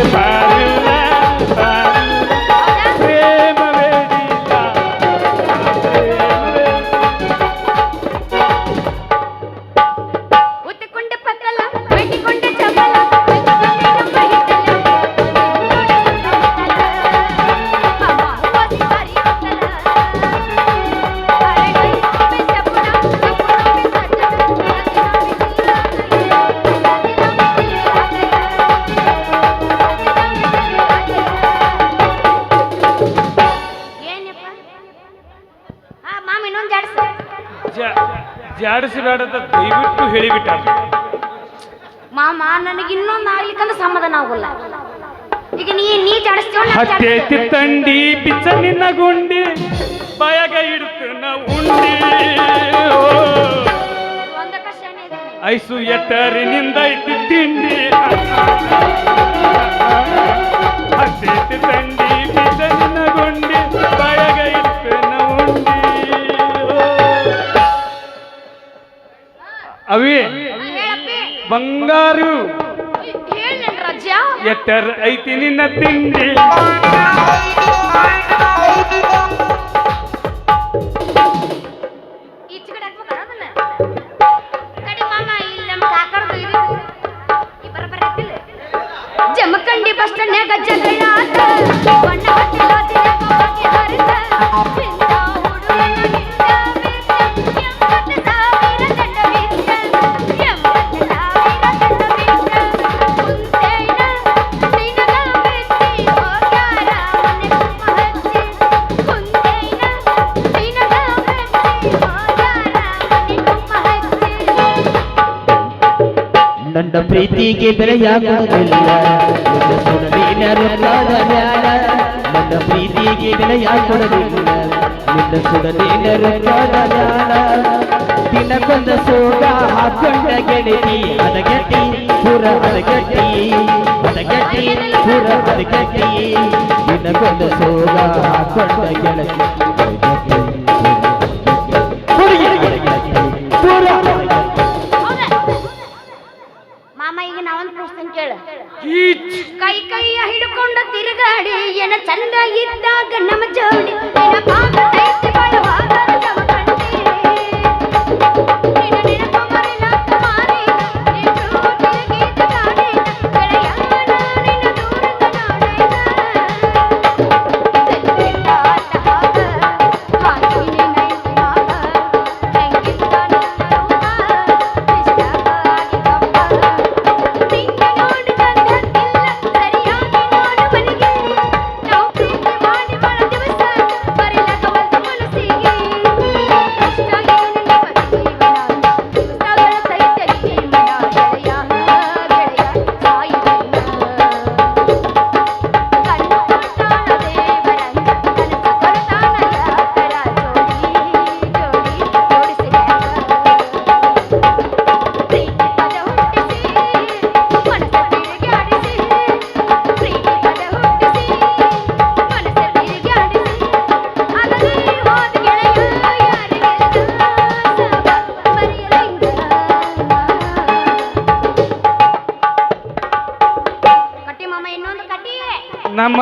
ನನಗೆ ಬಾರಿಲ್ಲ ಅಂತ ದಯವಿಟ್ಟು ಹೇಳಿಬಿಟ್ಟ ಮಾಮ ನನಗೆ ಇನ್ನೊಂದು ಆಗ್ಲಿಕ್ಕಂದ್ರೆ ಸಮಾಧಾನ ಆಗೋಲ್ಲ. ಈಗ ನೀ ನೀ ಹತ್ತೇತಿ ತಂಡಿ ಬಿಚ್ಚ ನಿನ್ನ ಗುಂಡಿ ಬಾಯಾಗ ಇಡುತ್ತ ಉಂಡಿ. ಐಸು ಎಟ್ಟರಿನಿಂದ ಐತಿ ತಿಂಡಿ. ಹತ್ತೇತಿ ತಂಡಿ ಬಿಚ್ಚ ಅವಿ ಆ, ಹೇಳಪ್ಪಿ. ಬಂಗಾರು ಹೇಳ ರಜ ಎಟ್ಟರ್ ಐತಿ ನಿನ್ನ ತಿಂಡಿ. ಈಚೆ ಕಡೆ ಹಾಕ್ಬೇಕಲ್ಲ ಅದನ್ನ? ತಡಿ ಮಾಮ ಇಲ್ಲಿ ಪ್ರೀತಿಗೆ ಬೆಲೆಯ ಕೊಡಲಿಲ್ಲ ನಿನ್ನ ಸುಡಲಿನ ರಕ್ತದ ಮ್ಯಾಲ ನನ್ನ ಪ್ರೀತಿಗೆ ಬೆಲೆಯ ಕೊಡಲಿಲ್ಲ ನಿನ್ನ ಸುಡಲಿನ ರಕ್ತದ ಮ್ಯಾಲ ದಿನಕ್ಕೊಂದ ಸೋಗ ಹಾಕೊಂಡ ಗೆಳತಿ ಹದಗೆಟ್ಟಿ ಪುರ ಹದಗೆಟ್ಟಿ ಹದಗೆಟ್ಟಿ ಪುರ ಹದಗೆಟ್ಟಿ ದಿನಕ್ಕೊಂದ ಸೋಗ ಹಾಕೊಂಡ ಗೆಳತಿ ಹುಡುಗಿ ಹದಗೆಟ್ಟಿ, ಪುರ ಪ್ರಶ್ನೆ ಕೇಳ ಕೈ ಕೈಯ ಹಿಡ್ಕೊಂಡ ತಿರುಗಾಡಿ ಏನ ಚಂದ ಇದ್ದಾಗ ನಮ್ಮ ಜೋಡಿ ನಿನ ಬಾಗತೈತಿ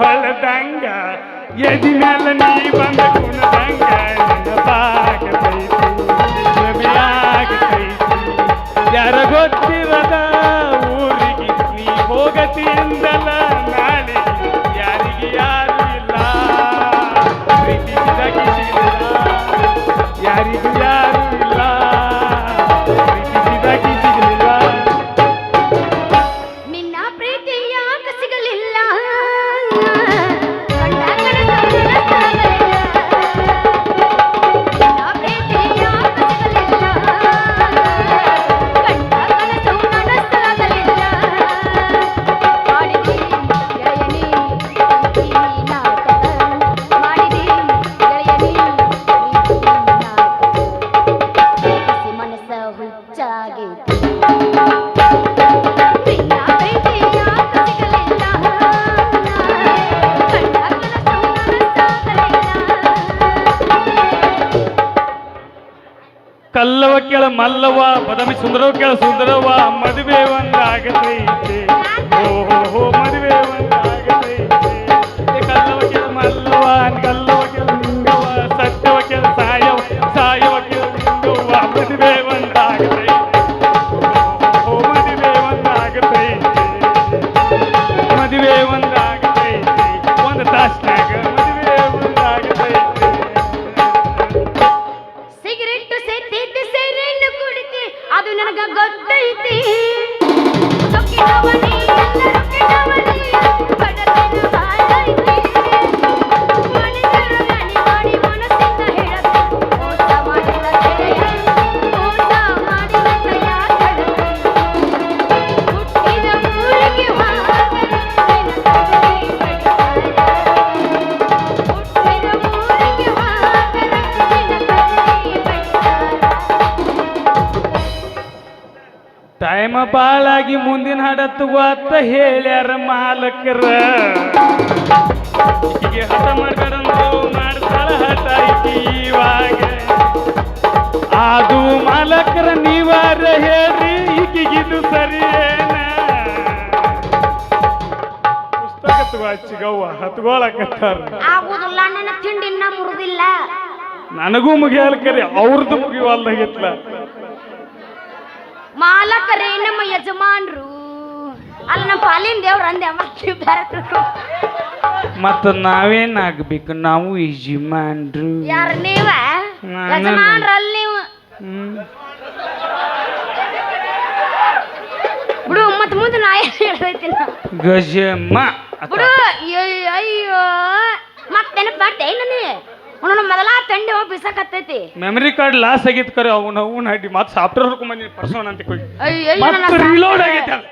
ಹೊಳದಂಗ ಎದಿ ಮೇಲೆ ನೀ ಬಂದ ಕುಣದಂಗ ಕಲ್ಲವ ಕೇಳ ಮಲ್ಲವ ಬದಮಿ ಸುಂದರವ ಕೇಳ ಸುಂದರವ ಮದುವೆ ಒಂದಾಗತೈತೆ. ಓಹೋ ಮದುವೆ ಟೈಮ ಬಾಳಾಗಿ ಮುಂದಿನ ಹಾಡತ್ತು ಅಂತ ಹೇಳ್ಯಾರ ಮಾಲಕರ. ಈಗೆ ಹಠ ಮಾಡ್ಬೇಡಂದ್ರು ಮಾಡ್ತಾಳ ಹಠ ಇವಾಗ ಅದು ಮಾಲಕರ ನೀವಾರ ಹೇಳ್ರಿ ಈಕಿಗಿದು ಸರಿಯೇನ? ಪುಸ್ತಕ ಹಚ್ಚಿಗವ್ವ ಚಿಗವ್ವ ಹತ್ಕೊಳಕತ್ತಾರ. ಆಗುದಿಲ್ಲ ನನ್ನ ತಿಂಡಿ ಇನ್ನ ಮುರಿದಿಲ್ಲ ನನಗೂ ಮುಗಿಯಲ್ಕರಿ ಅವ್ರದ್ದು ಮುಗಿವಲ್ದಾಗಿತ್ಲ. ಮಾಲಕರೇ ನಮ್ಮ ಯಜಮಾನ್ರು. ಅಲ್ಲ ನಮ್ಮ ಪಾಲಿನ ದೇವ್ರ ಅಂದೆ ಮತ್ತೆ ಬೇರೆ. ಮತ್ತ ನಾವೇನಾಗ್ಬೇಕು? ನಾವು ಯಜಮಾನ್ರು. ಯಾರ ನೀವ? ನಾನು- ಯಜಮಾನ್ರಲ್ಲ ನೀವು. ಹ್ಮ್. ಬಿಡು ಮತ್ ಮುಂದೆ ನಾ ಏನ್ ಗಜಮ್ಮ. ಅತ್ತ. ಬಿಡು ಅಯ್ಯೋ ಅಯ್ಯೋ ಮತ್ ನೆನಪು ಮಾಡ್ತೆ ನೀ ಅವನು ಮೊದಲ ತಂಡಿ ಹೋಗಿ ಬಿಸಾಕತ್ತೈತಿ. ಮೆಮರಿ ಕಾರ್ಡ್ ಲಾಸ್ ಆಗಿತ್ತು ಕರೆ ಅವನ ಅವನ ಹಡ್ಡಿ ಮತ್ತೆ ಸಾಫ್ಟ್ವೇರ್ ಹುಡ್ಕೊಂಬಂದಿನಿ ಪರ್ಸೋನ್ ಅಂತ ಹೋಗಿ ಅಯ್ಯೋ ಮತ್ತೆ ಆಗೈತೆ ಅದು.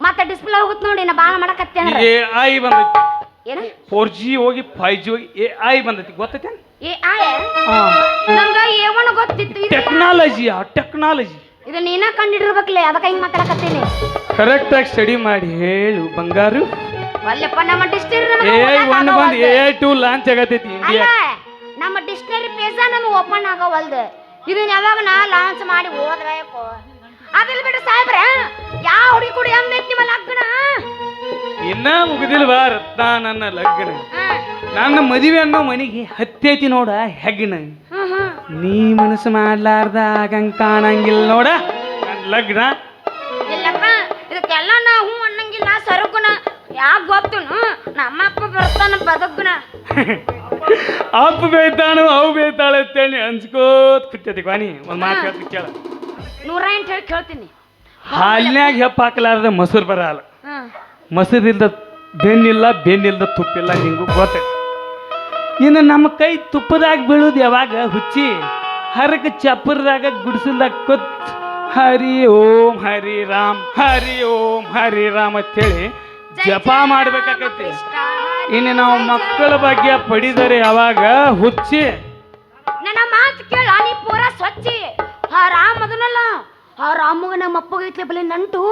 ಮತ್ತೆ ಡಿಸ್ಪ್ಲೇ ಹೋಗುತ್ತೆ ನೋಡಿ ನಾ ಬಾಳ ಮಾಡಕತ್ತೆ ಅಂದ್ರೆ. ಎ ಐ ಬಂದೈತಿ. ಏನ? ಫೋರ್ ಜಿ ಹೋಗಿ ಫೈವ್ ಜಿ ಹೋಗಿ ಎ ಐ ಬಂದೈತಿ ಗೊತ್ತೈತೆ ಏ ಆ ನಂಗ ಏವನ ಗೊತ್ತಿತ್ತು ಇದು ಟೆಕ್ನಾಲಜಿ ಆ ಟೆಕ್ನಾಲಜಿ ಇದು ನೀನ ಕಂಡಿಡಿರ್ಬೇಕಲ್ಲ ಅದಕ್ಕೆ ಹಿಂಗ್ ಮಾತಾಡಕತ್ತೀನಿ. ಕರೆಕ್ಟಾಗಿ ಸ್ಟಡಿ ಮಾಡಿ ಹೇಳು ಬಂಗಾರು. ಒಲ್ಲೆಪ್ಪ ನಮ್ಮ ಡಿಕ್ಷನರಿ ಎ ಐ ಬಂದ್ ಬಂದು ಎ ಟು ಲಾಂಚ್ ಆಗತೈತಿ ಇಂಡಿಯಾ ನಮ್ಮ ಡಿಕ್ಷನರಿ ಪೇಜ ನಮಗೆ ಓಪನ್ ಆಗವಲ್ದು. ಇದನ್ನ ಯಾವಾಗ ನಾ ಲಾಂಚ್ ಮಾಡಿ ಓದಬೇಕು. ಅದಿಲ್ಲ ಬಿಡ್ರಿ ಸಾಹೇಬ್ರ ಯಾವ ಹುಡುಗಿ ಕುಡಿ ಹೆಂಗ್ ನಿಮ್ಮ ಲಗ್ನ? ಇನ್ನ ಮುಗಿದಿಲ್ವಾ ರತ್ನ ನನ್ನ ಲಗ್ನ. ನನ್ನ ಮದುವೆ ಅನ್ನೋ ಮನೆಗೆ ಹತ್ತೈತಿ ನೋಡ ಹ್ಮ್ ನೀ ಮನಸ್ಸು ಮಾಡ್ಲಾರ್ದ ಆಗಂಗ್ ಕಾಣಂಗಿಲ್ಲ ನೋಡ ನನ್ನ ಲಗ್ನ. ಇಲ್ಲಪ್ಪ ಇದಕ್ಕೆಲ್ಲ ಯಾಕೆ ಗೊತ್ತುನು? ನಮ್ಮ ಅಪ್ಪ ಬರ್ತಾನ ಬದುಕುನ. ಅಪ್ಪ ಬೇಯ್ತಾನು ಅವು ಬೇಯ್ತಾಳೆ ಅಂತೇಳಿ ಅನ್ಸ್ಕೋತ್ ಕೂತೈತಿ ಒಂದು ಮಾತು ಹೇಳ್ತೀನಿ ಕೇಳ. ನೂರ ಎಂಟು ಹೇಳಿ ಕೇಳ್ತೀನಿ. ಹಾಲಿನ್ಯಾಗ ಹೆಪ್ಪ ಹಾಕ್ಲಾರ್ದ ಮೊಸರು ಬರಲ್ಲ. ಮೊಸರಿಲ್ದ ಬೆನ್ನಿಲ್ಲ ಬೆನ್ನಿಲ್ದ ತುಪ್ಪಿಲ್ಲ ನಿಂಗೂ ಗೊತ್ತೈತಿ ಇನ್ನು ನಮ್ಮ ಕೈ ತುಪ್ಪದಾಗ ಬೀಳುದು ಯಾವಾಗ? ಹುಚ್ಚಿ ಹರಕ ಚಪ್ಪರದಾಗ ಗುಡಿಸಲ್ದಾಗ ಕೊತ್ ಹರಿ ಓಂ ಹರಿ ರಾಮ್ ಹರಿ ಓಂ ಹರಿ ರಾಮ್ ಅಂತೇಳಿ ಜಪ ಮಾಡ್ಬೇಕಾಗತ್ತೆ ಇನ್ನು ನಾವು ಮಕ್ಕಳ ಬಗ್ಗೆ ಪಡಿದರೆ ಯಾವಾಗ ಹುಚ್ಚಿ. ನನ್ನ ಮಾತು ಕೇಳ ನೀ ಪೂರ ಸ್ವಚ್ಛಿ ಆ ರಾಮ ಅದನಲ್ಲ ಆ ರಾಮಗ ನಮ್ಮ ಅಪ್ಪಗ ಐತ್ಲೆ ಬಲೆ ನಂಟು.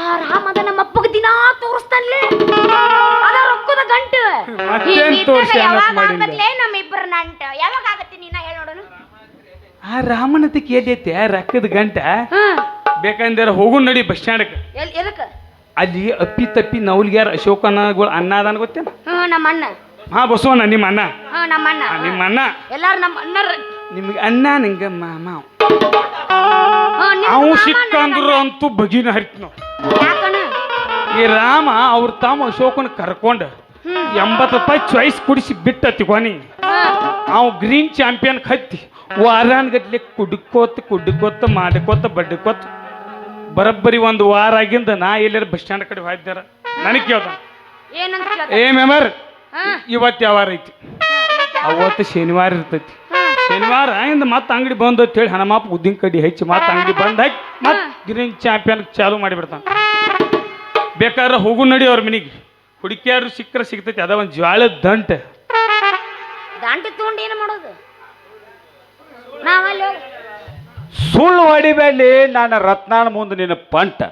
ಆ ರಾಮ ಅದ ನಮ್ಮ ಅಪ್ಪಗ ದಿನ ತೋರಿಸ್ತಾನ್ಲೆ. ಅದ ರೊಕ್ಕದ ಗಂಟು. ಮತ್ತೇನ್ ತೋರ್ಸಿ ಅನ್ನಕ್ ಮಾಡಿಲ್ಲ. ಆಗತ್ಲೆ ನಮ್ಮ ಇಬ್ಬರ ನಂಟು. ಯಾವಾಗ ಆಗತ್ತೆ ನೀನ ಹೇಳ ನೋಡೋಣ. ಆ ರಾಮನತಿ ಕೇಳೈತೆ ರಕ್ಕದ ಗಂಟ? ಹ್ಮ್ ಬೇಕಂದ್ರೆ ಹೋಗು ನಡಿ ಬಸ್ ಸ್ಟ್ಯಾಂಡ್ ಎಲ್ ಎದಕ್ಕ? ಅಲ್ಲಿ ಅಪ್ಪಿ ತಪ್ಪಿ ನೌಲ್ಗ್ಯಾರ ಅಶೋಕನಗಳು ಅನ್ನ ಅದಾನ ಗೊತ್ತೇನ ನಮ್ಮ ಅಣ್ಣ. ಹಾ ಬಸವಣ್ಣ ನಿಮ್ಮ ಅಣ್ಣ. ನಮ್ಮ ಅಣ್ಣ. ನಿಮ್ಮ ಅಣ್ಣ. ಎಲ್ಲಾರು ನಮ್ಮ ಅಣ್ಣರ. ನಿಮ್ಗೆ ಅಣ್ಣ ನಿಂಗೆ ಮಾಮ. ಅವು ಸಿಕ್ಕಂದ್ರು ಅಂತೂ ಬಗಿನ ಹರಿತ್ ನಾವು ಯಾಕಣ್ಣ? ಈ ರಾಮ ಅವ್ರ ತಾಮ ಅಶೋಕನ ಕರ್ಕೊಂಡು ಹ್ಮ್. ಎಂಬತ್ತು ರೂಪಾಯಿ ಚಾಯ್ಸ್ ಕುಡಿಸಿ ಬಿಟ್ಟ ತಿಗೋನಿ ಹಾ. ಅವ್ ಗ್ರೀನ್ ಚಾಂಪಿಯನ್ ಕತ್ತಿ ವಾರಾನ್ ಗಟ್ಲೆ ಕುಡ್ಕೋತ ಕುಡ್ಕೋತ ಮಾಡ್ಕೋತ ಬಡ್ಕೋತ. ಬರಬ್ಬರಿ ಒಂದು ವಾರ ಆಗಿಂದ ನಾ ಎಲ್ಲಾರ ಬಸ್ ಸ್ಟ್ಯಾಂಡ್ ಕಡೆ ಹೋಯ್ತಾರ ನನಗೆ ಕೇಳ್ದ. ಏನಂತ ಕೇಳ್ದ? ಏ ಮೆಮರ್ ಹಾ. ಇವತ್ತು ಯಾವಾರ ಐತಿ? ಅವತ್ತು ಶನಿವಾರ ಇರ್ತೈತಿ. ಶನಿವಾರ ಇಂದ ಮತ್ತೆ ಅಂಗಡಿ ಬಂದು ಅಂತೇಳಿ ಹಣಮಾಪ ಉದ್ದಿನ ಕಡ್ಡಿ ಹೆಚ್ಚಿ ಮತ್ತೆ ಅಂಗಡಿ ಬಂದ್ ಹಾಕಿ ಮತ್ತೆ ಗ್ರೀನ್ ಚಾಂಪಿಯನ್ ಚಾಲು ಮಾಡಿಬಿಡ್ತಾನೆ. ಬೇಕಾದ್ರೆ ಹೋಗು ನಡಿ ಅವ್ರ ಮನಿಗೆ. ಹುಡುಕಿಯಾರು ಸಿಕ್ಕರೆ ಸಿಗ್ತೈತಿ. ಅದ ಒಂದು ಜ್ವಾಳದ ದಂಟ. ದಾಂಟಿ ತಗೊಂಡು ಏನು ಮಾಡೋದು? ನಾವಲ್ಲಿ ಹೋಗಿ ಸುಳ್ಳು ಹೊಡಿಬೇಡಿ ನಾನು ರತ್ನಾಳ ಮುಂದೆ ನಿನ್ನ ಪಂಟ.